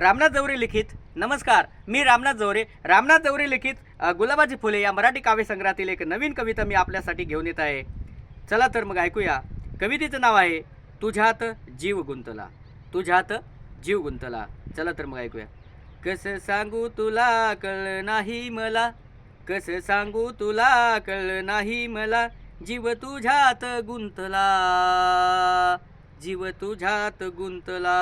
रामनाथ जवरे लिखित नमस्कार मी रामनाथ जवरे. रामनाथ जवरे लिखित गुलाबाची फुले या मराठी काव्यसंग्रहातील एक नवीन कविता मी आपल्यासाठी घेऊन येत आहे. चला तर मग ऐकूया. कवितेचं नाव आहे तुझ्यात जीव गुंतला. तुझ्यात जीव गुंतला. चला तर मग ऐकूया. कसं सांगू तुला कळ नाही मला? कसं सांगू तुला कळ नाही मला? जीव तुझ्यात गुंतला. जीव तुझ्यात गुंतला.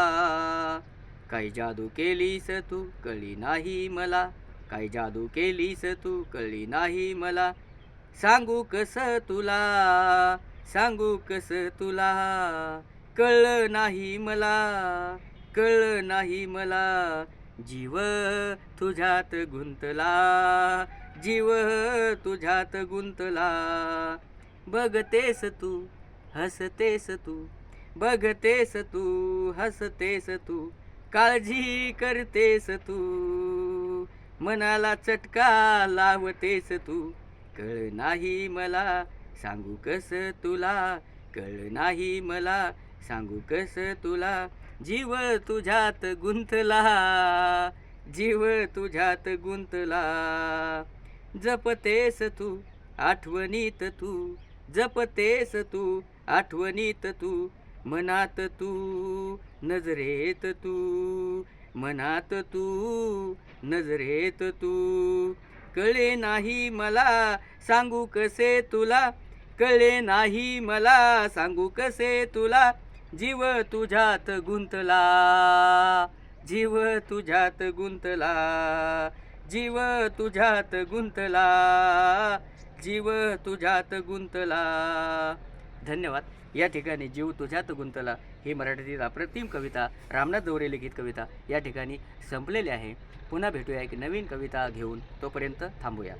काय जादू केलीस तू कळी नाही मला. काय जादू केलीस तू कळी नाही मला. सांगू कसं तुला सांगू कसं तुला. कळलं नाही मला कळलं नाही मला. जीव तुझ्यात गुंतला जीव तुझ्यात गुंतला. बघतेस तू हसतेस तू बघतेस तू हसतेस तू काळजी करतेस तू मनाला चटका लावतेस तू. कळ नाही मला सांगू कसं तुला? कळ नाही मला सांगू कस तुला? जीव तुझ्यात गुंतला जीव तुझ्यात गुंतला. जपतेस तू आठवणीत तू जपतेस तू आठवणीत तू मनात तू नजरेत तू मनात तू नजरेत तू. कळे नाही मला सांगू कसे तुला? कळे नाही मला सांगू कसे तुला? जीव तुझ्यात गुंतला जीव तुझ्यात गुंतला जीव तुझ्यात गुंतला जीव तुझ्यात गुंतला. धन्यवाद. या ठिकाणी जीव तुझ्यात गुंतला ही मराठीतील अप्रतिम कविता रामनाथ दौरे लिखित कविता या ठिकाणी संपलेली आहे. पुन्हा भेटूया एक नवीन कविता घेऊन. तोपर्यंत थांबूया.